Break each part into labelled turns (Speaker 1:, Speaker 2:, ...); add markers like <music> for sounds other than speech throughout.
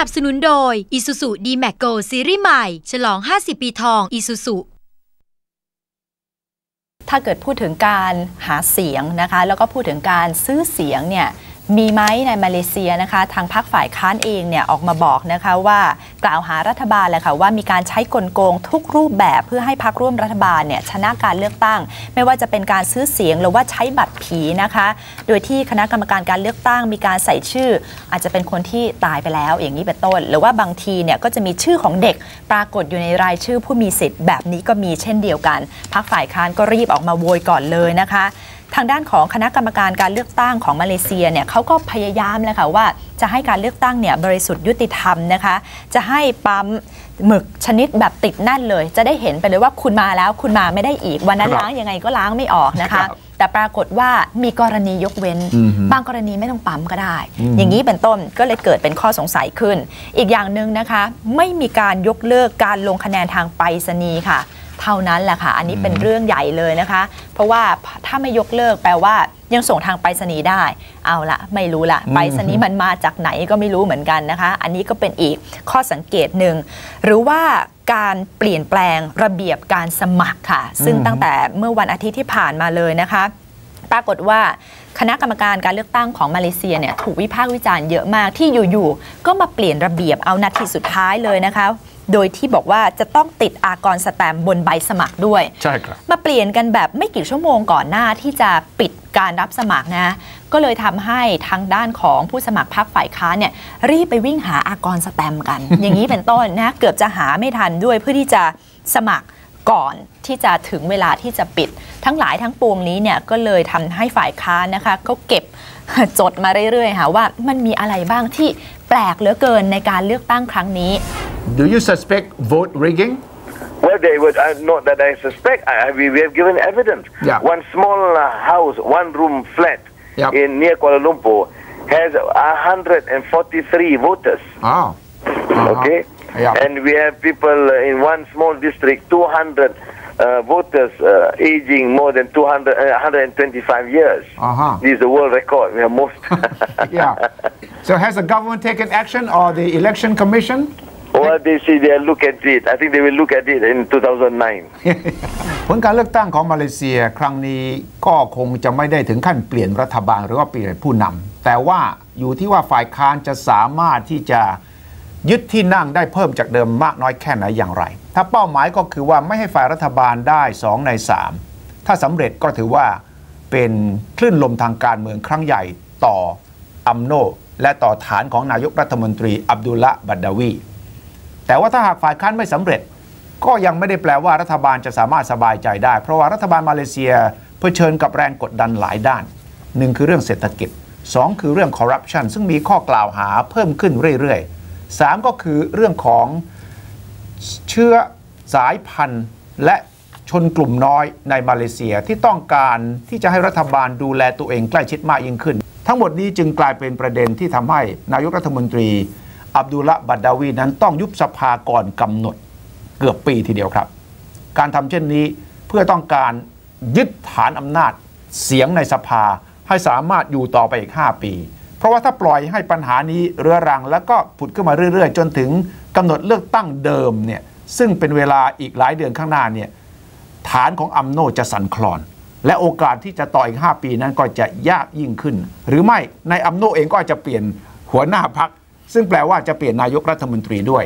Speaker 1: นับสนุนโดย Isuzu D-Max Go ซีรีส์ใหม่ ฉลอง 50 ปีทอง Isuzu
Speaker 2: ถ้าเกิดพูดถึงการหาเสียงนะคะ แล้วก็พูดถึงการซื้อเสียงเนี่ย มีไหมในมาเลเซียนะคะทางพรรคฝ่ายค้านเองเนี่ยออกมาบอกนะคะว่ากล่าวหารัฐบาลแหละค่ะว่ามีการใช้กลโกงทุกรูปแบบเพื่อให้พรรคร่วมรัฐบาลเนี่ยชนะการเลือกตั้ง ไม่ว่าจะเป็นการซื้อเสียงหรือว่าใช้บัตรผีนะคะ โดยที่คณะกรรมการการเลือกตั้งมีการใส่ชื่อ อาจจะเป็นคนที่ตายไปแล้วอย่างนี้เป็นต้น หรือว่าบางทีเนี่ยก็จะมีชื่อของเด็กปรากฏอยู่ในรายชื่อผู้มีสิทธิ์แบบนี้ก็มีเช่นเดียวกันพรรคฝ่ายค้านก็รีบออกมาโวยก่อนเลยนะคะ ทางด้านของคณะกรรมการการเลือกตั้งของมาเลเซียเนี่ยเขาก็พยายามเลยค่ะว่าจะให้การเลือกตั้งเนี่ยบริสุทธิ์ยุติธรรมนะคะ จะให้ปั๊มหมึกชนิดแบบติดแน่นเลย จะได้เห็นไปเลยว่าคุณมาแล้วคุณมาไม่ได้อีก วันนั้น
Speaker 3: ครับ
Speaker 2: ล้างยังไงก็ล้างไม่ออกนะ
Speaker 3: ครั
Speaker 2: คะ
Speaker 3: บ
Speaker 2: แต่ปรากฏว่ามีกรณียกเว้น
Speaker 3: อือฮึ
Speaker 2: บางกรณีไม่ต้องปั๊มก็ได้
Speaker 3: อืม
Speaker 2: อย่างนี้เป็นต้นก็เลยเกิดเป็นข้อสงสัยขึ้น อีกอย่างหนึ่งนะคะ ไม่มีการยกเลิกการลงคะแนนทางไปรษณีย์ค่ะ เท่านั้นแหละค่ะอันนี้เป็นเรื่องใหญ่เลยนะคะ เพราะว่าถ้าไม่ยกเลิกแปลว่ายังส่งทางไปรษณีย์ได้ เอาละไม่รู้ละไปรษณีย์มันมาจากไหนก็ไม่รู้เหมือนกันนะคะ อันนี้ก็เป็นอีกข้อสังเกตหนึ่งหรือว่าการเปลี่ยนแปลงระเบียบการสมัครค่ะ ซึ่งตั้งแต่เมื่อวันอาทิตย์ที่ผ่านมาเลยนะคะ ปรากฏว่าคณะกรรมการการเลือกตั้งของมาเลเซียเนี่ยถูกวิพากษ์วิจารณ์เยอะมากที่อยู่ๆก็มาเปลี่ยนระเบียบเอานาทีสุดท้ายเลยนะคะ โดยที่บอกว่าจะต้องติดอากรสแตมป์บนใบสมัครด้วย
Speaker 3: ใช่ครับ
Speaker 2: มาเปลี่ยนกันแบบไม่กี่ชั่วโมงก่อนหน้าที่จะปิดการรับสมัครนะ ก็เลยทำให้ทางด้านของผู้สมัครพรรคฝ่ายค้านเนี่ยรีบไปวิ่งหาอากรสแตมป์กัน อย่างนี้เป็นต้นนะเกือบจะหาไม่ทันด้วยเพื่อที่จะสมัครก่อนที่จะถึงเวลาที่จะปิด ทั้งหลายทั้งปวงนี้เนี่ยก็เลยทำให้ฝ่ายค้านนะคะเขาเก็บจดมาเรื่อยๆค่ะว่ามันมีอะไรบ้างที่แปลกเหลือเกินในการเลือกตั้งครั้งนี้
Speaker 3: Do you suspect vote rigging
Speaker 4: Well, they would uh, not that I suspect. I, I- we, we have given evidence.
Speaker 3: Yeah.
Speaker 4: One small uh, house, one room flat
Speaker 3: Yep.
Speaker 4: in near Kuala Lumpur has 143 voters.
Speaker 3: oh Uh-huh.
Speaker 4: Okay,
Speaker 3: Yeah.
Speaker 4: and we have people uh, in one small district, 200 uh, voters uh, aging more than 200, uh, 125 years.
Speaker 3: Uh-huh.
Speaker 4: This is the world record. We are most. <laughs>
Speaker 3: yeah so has the government taken action or the election commission
Speaker 4: well, they say they look at it. I think they will look at it in 2009.
Speaker 3: ผลการเลือกตั้งของมาเลเซียครั้งนี้ก็คงจะไม่ได้ถึงขั้นเปลี่ยนรัฐบาลหรือว่าเปลี่ยนผู้นำแต่ว่าอยู่ที่ว่าฝ่ายค้านจะสามารถที่จะยึดที่นั่งได้เพิ่มจากเดิมมากน้อยแค่ไหนอย่างไร ถ้าเป้าหมายก็คือว่าไม่ให้ฝ่ายรัฐบาลได้ 2 ใน 3 ถ้าสำเร็จก็ถือว่าเป็นคลื่นลมทางการเมืองครั้งใหญ่ต่ออัมโนและต่อฐานของนายกรัฐมนตรีอับดุลละบัดดาวี แต่ว่าถ้าหากฝ่ายค้านไม่สำเร็จ ก็ยังไม่ได้แปลว่ารัฐบาลจะสามารถสบายใจได้ เพราะว่ารัฐบาลมาเลเซียเผชิญกับแรงกดดันหลายด้านหนึ่งคือเรื่องเศรษฐกิจสองคือเรื่องคอร์รัปชันซึ่งมีข้อกล่าวหาเพิ่มขึ้นเรื่อยๆสามก็คือเรื่องของเชื้อสายพันธุ์และชนกลุ่มน้อยในมาเลเซียที่ต้องการที่จะให้รัฐบาลดูแลตัวเองใกล้ชิดมากยิ่งขึ้น ทั้งหมดนี้จึงกลายเป็นประเด็นที่ทำให้นายกรัฐมนตรี อับดุลละบัดดาวีนั้นต้องยุบสภาก่อนกำหนดเกือบปีทีเดียวครับ การทำเช่นนี้เพื่อต้องการยึดฐานอำนาจเสียงในสภาให้สามารถอยู่ต่อไปอีก 5 ปี เพราะว่าถ้าปล่อยให้ปัญหานี้เรื้อรัง แล้วก็ผุดขึ้นมาเรื่อยๆ จนถึงกำหนดเลือกตั้งเดิมเนี่ยซึ่งเป็นเวลาอีกหลายเดือนข้างหน้าเนี่ยฐานของอัมโนจะสั่นคลอน และโอกาสที่จะต่ออีก 5 ปีนั้นก็จะยากยิ่งขึ้น หรือไม่ในอัมโนเองก็อาจจะเปลี่ยนหัวหน้าพัก ซึ่งแปลว่าจะเปลี่ยนนายกรัฐมนตรีด้วย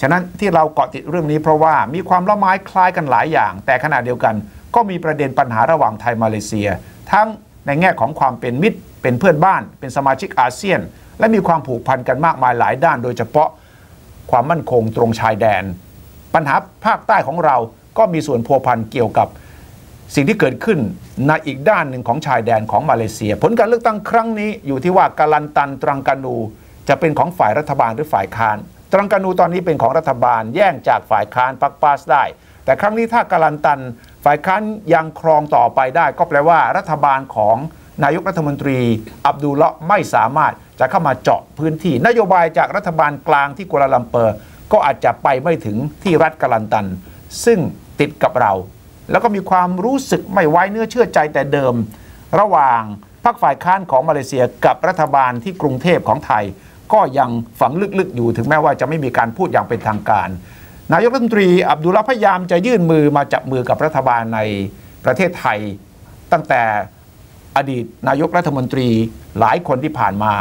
Speaker 3: ฉะนั้นที่เราเกาะติดเรื่องนี้เพราะว่ามีความละไม้คล้ายกันหลายอย่าง แต่ขณะเดียวกันก็มีประเด็นปัญหาระหว่างไทยมาเลเซีย ทั้งในแง่ของความเป็นมิตร เป็นเพื่อนบ้าน เป็นสมาชิกอาเซียน และมีความผูกพันกันมากมายหลายด้าน โดยเฉพาะความมั่นคงตรงชายแดน ปัญหาภาคใต้ของเราก็มีส่วนพัวพันเกี่ยวกับสิ่งที่เกิดขึ้นในอีกด้านหนึ่งของชายแดนของมาเลเซีย ผลการเลือกตั้งครั้งนี้อยู่ที่ว่ากาลันตันตรังกานู จะเป็นของฝ่ายรัฐบาลหรือฝ่ายค้านตรังกานูตอนนี้เป็นของรัฐบาลแย่งจากฝ่ายค้านปักปาสได้ แต่ครั้งนี้ถ้ากาลันตัน ฝ่ายค้านยังครองต่อไปได้ ก็แปลว่ารัฐบาลของนายกรัฐมนตรี อับดุลเลาะไม่สามารถจะเข้ามาเจาะพื้นที่ นโยบายจากรัฐบาลกลางที่กัวลาลัมเปอร์ ก็อาจจะไปไม่ถึงที่รัฐกาลันตัน ซึ่งติดกับเรา แล้วก็มีความรู้สึกไม่ไว้เนื้อเชื่อใจแต่เดิม ระหว่างพรรคฝ่ายค้านของมาเลเซียกับรัฐบาลที่กรุงเทพของไทย ก็ยังฝังลึกๆอยู่ถึงแม้ว่าจะไม่มีการพูดอย่างเป็นทางการ นายกรัฐมนตรีอับดุลลาห์พยายามจะยื่นมือมาจับมือกับรัฐบาลในประเทศไทย ตั้งแต่อดีตนายกรัฐมนตรีหลายคนที่ผ่านมา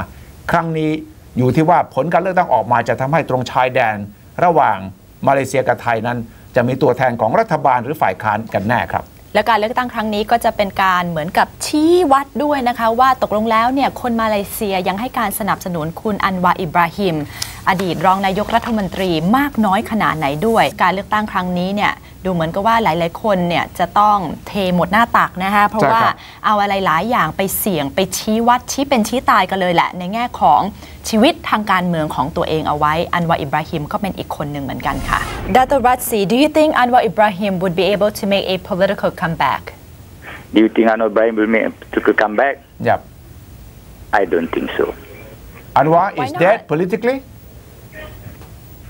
Speaker 3: ครั้งนี้อยู่ที่ว่าผลการเลือกตั้งออกมาจะทำให้ตรงชายแดน ระหว่างมาเลเซียกับไทยนั้น จะมีตัวแทนของรัฐบาลหรือฝ่ายค้านกันแน่ครับ
Speaker 2: และการเลือกตั้งครั้งนี้ก็จะเป็นการเหมือนกับชี้วัดด้วยนะคะ ว่าตกลงแล้วเนี่ยคนมาเลเซียยังให้การสนับสนุนคุณอันวาอิบราฮิมอดีตรองนายกรัฐมนตรีมากน้อยขนาดไหนด้วย การเลือกตั้งครั้งนี้เนี่ยดูเหมือนกับว่าหลาย ๆ คนเนี่ยจะต้องเทหมดหน้าตักนะคะเพราะ
Speaker 3: ใช่
Speaker 2: ว่า
Speaker 3: ครับ
Speaker 2: เอาอะไรหลายอย่างไปเสี่ยงไปชี้วัดชี้เป็นชี้ตายกันเลยแหละ ในแง่ของชีวิตทางการเมืองของตัวเองเอาไว้ อันวาอิบราฮิมก็เป็นอีกคนหนึ่งเหมือนกันค่ะดรรัตซี do you think Anwar Ibrahim would be able to make a political comeback
Speaker 5: Do you think Anwar Ibrahim will make to come back?
Speaker 3: Yep.
Speaker 5: I don't think so.
Speaker 3: Anwar
Speaker 2: Why
Speaker 3: is
Speaker 2: not?
Speaker 3: dead politically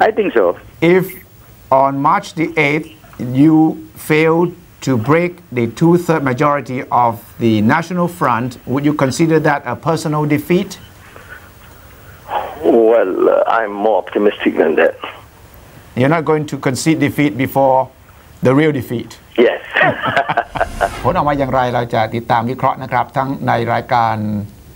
Speaker 5: I think so.
Speaker 3: if on March the 8th you failed to break the two-third majority of the National Front, would you consider that a personal defeat?
Speaker 4: Well, uh, I'm more optimistic than that.
Speaker 3: You're not going to concede defeat before the real defeat.
Speaker 4: Yes. <laughs>
Speaker 3: ผลออกมาอย่างไรเราจะติดตามวิเคราะห์นะครับ ทั้งในรายการ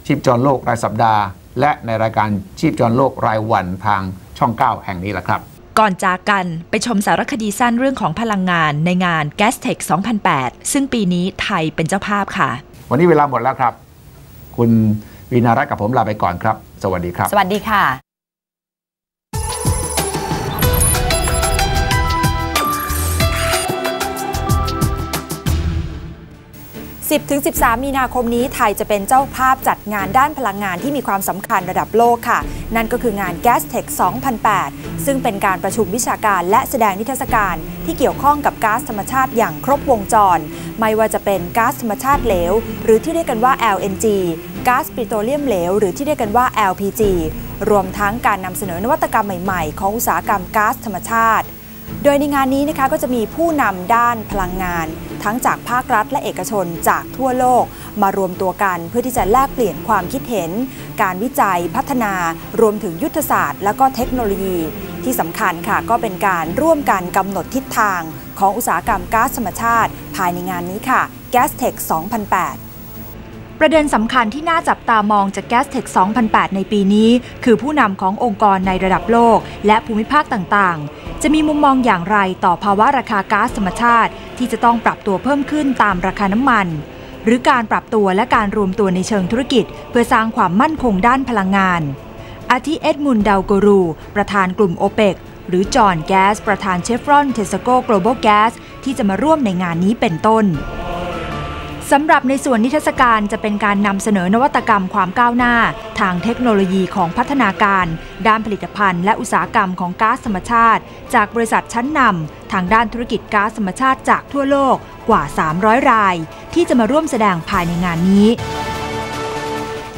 Speaker 3: ชีพจรโลกรายสัปดาห์ และในรายการชีพจรโลกรายวันทางช่อง 9 แห่งนี้แหละครับ
Speaker 6: ก่อนจากกันไปชมสารคดีสั้นเรื่องของพลังงานในงาน g a s t e c h 2008 ซึ่งปีนี้ไทยเป็นเจ้าภาพค่ะ
Speaker 3: วันนี้เวลาหมดแล้วครับ คุณวีนารัตน์กับผมลาไปก่อนครับ สวัสดีครับ
Speaker 2: สวัสดีค่ะ
Speaker 7: 10-13 มีนาคมนี้ไทยจะเป็นเจ้าภาพจัดงานด้านพลังงานที่มีความสำคัญระดับโลกค่ะ นั่นก็คืองาน Gas Tech 2008 ซึ่งเป็นการประชุมวิชาการและแสดงนิทรรศการที่เกี่ยวข้องกับก๊าซธรรมชาติอย่างครบวงจร ไม่ว่าจะเป็นก๊าซธรรมชาติเหลว หรือที่เรียกกันว่า LNG ก๊าซปิโตรเลียมเหลว หรือที่เรียกกันว่า LPG รวมทั้งการนำเสนอนวัตกรรมใหม่ๆ ของอุตสาหกรรมก๊าซธรรมชาติ โดยในงานนี้นะคะก็จะมีผู้นำด้านพลังงาน ทั้งจากภาครัฐและเอกชนจากทั่วโลก มารวมตัวกันเพื่อที่จะแลกเปลี่ยนความคิดเห็น การวิจัยพัฒนารวมถึงยุทธศาสตร์ และก็เทคโนโลยี ที่สำคัญค่ะก็เป็นการร่วมกันกำหนดทิศทางของอุตสาหกรรมก๊าซธรรมชาติ ภายในงานนี้ค่ะ Gas Tech 2008
Speaker 6: ประเด็นสำคัญที่น่าจับตามองจาก g a s t e c h 2008 ในปีนี้ คือผู้นำขององค์กรในระดับโลก และภูมิภาคต่างๆ จะมีมุมมองอย่างไรต่อภาวะราคาก๊าซธรรมชาติ ที่จะต้องปรับตัวเพิ่มขึ้นตามราคาน้ำมัน หรือการปรับตัวและการรวมตัวในเชิงธุรกิจ เพื่อสร้างความมั่นคงด้านพลังงาน อาทิเอ็ดมุนดาวโกรู ประธานกลุ่มโอเปกหรือจอห์นแก๊สประธานเชฟรอนเทสโก้ Global Gas ที่จะมาร่วมในงานนี้เป็นต้น สำหรับในส่วนนิทรรศการจะเป็นการนำเสนอนวัตกรรมความก้าวหน้า ทางเทคโนโลยีของพัฒนาการ ด้านผลิตภัณฑ์และอุตสาหกรรมของก๊าซธรรมชาติ จากบริษัทชั้นนำทางด้านธุรกิจก๊าซธรรมชาติจากทั่วโลกกว่า 300 ราย ที่จะมาร่วมแสดงภายในงานนี้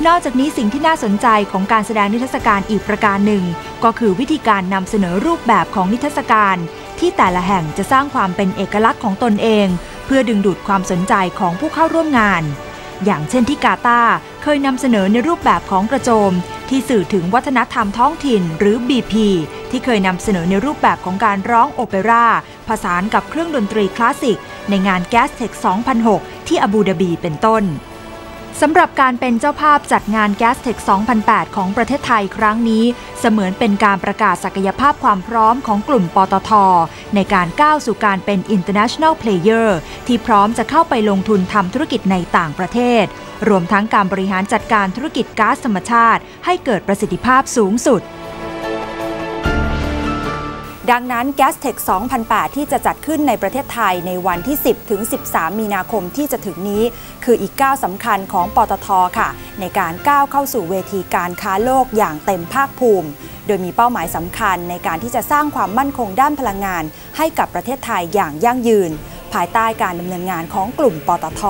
Speaker 6: นอกจากนี้สิ่งที่น่าสนใจของการแสดงนิทรรศการอีกประการหนึ่ง ก็คือวิธีการนำเสนอรูปแบบของนิทรรศการ ที่แต่ละแห่งจะสร้างความเป็นเอกลักษณ์ของตนเอง เพื่อดึงดูดความสนใจของผู้เข้าร่วมงาน อย่างเช่นที่กาตาเคยนำเสนอในรูปแบบของกระโจม ที่สื่อถึงวัฒนธรรมท้องถิ่นหรือ BP ที่เคยนำเสนอในรูปแบบของการร้องโอเปร่าผสานกับเครื่องดนตรีคลาสสิก ในงานแก๊สเทค2006 ที่อาบูดาบีเป็นต้น สำหรับการเป็นเจ้าภาพจัดงานแก๊สเทค2008 ของประเทศไทยครั้งนี้ เสมือนเป็นการประกาศศักยภาพความพร้อมของกลุ่มปตท ในการก้าวสู่การเป็น international player ที่พร้อมจะเข้าไปลงทุนทำธุรกิจในต่างประเทศ รวมทั้งการบริหารจัดการธุรกิจก๊าซธรรมชาติ ให้เกิดประสิทธิภาพสูงสุด
Speaker 7: ดังนั้น g a s t e c h 2008 ที่จะจัดขึ้นในประเทศไทยในวันที่ 10 ถึง 13 มีนาคมที่จะถึงนี้ คืออีกก้าวสำคัญของปตทค่ะ ในการก้าวเข้าสู่เวทีการค้าโลกอย่างเต็มภาคภูมิ โดยมีเป้าหมายสำคัญในการที่จะสร้างความมั่นคงด้านพลังงาน ให้กับประเทศไทยอย่างยั่งยืน ภายใต้การดำเนินงานของกลุ่มปตท